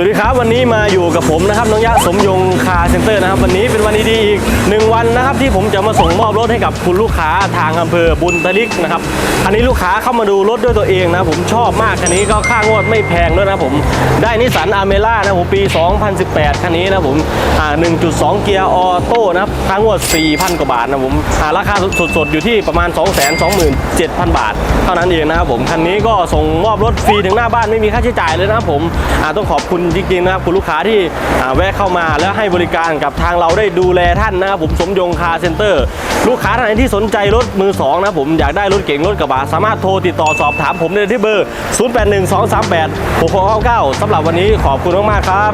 สวัสดีครับวันนี้มาอยู่กับผมนะครับน้องยะสมยงคาเซ็นเตอร์นะครับ วันนี้เป็นวันดีๆอีกหนึ่งวันนะครับ ที่ผมจะมาส่งมอบรถให้กับคุณลูกค้าทางอำเภอบุญทลิกนะครับอันนี้ลูกค้าเข้ามาดูรถด้วยตัวเองนะผมชอบมากคันนี้ก็ค่างวดไม่แพงด้วยนะผมได้นิสสันอาเมล่านะผมปี 2018 คันนี้นะผมอ่า1.2 เกียร์ออโต้นะครับค่างวด 4,000 กว่าบาทนะผมอ่าราคาสดๆอยู่ที่ประมาณ 227,000 บาท เท่านั้นเองนะครับผมคันนี้ก็ส่งมอบรถฟรีถึงหน้าบ้านไม่มีค่าใช้จ่ายเลยนะครับผมอ่าต้องขอบคุณจริงๆนะครับคุณลูกค้าที่แวะเข้ามาแล้วให้บริการกับทางเราได้ดูแลท่านนะครับผมสมยงคาเซ็นเตอร์ ลูกค้าท่านไหนที่สนใจรถมือสองนะผมอยากได้รถเก๋งรถกระบะสามารถโทรติดต่อสอบถามผมได้ที่เบอร์ 0812386699สำหรับวันนี้ขอบคุณมากๆครับ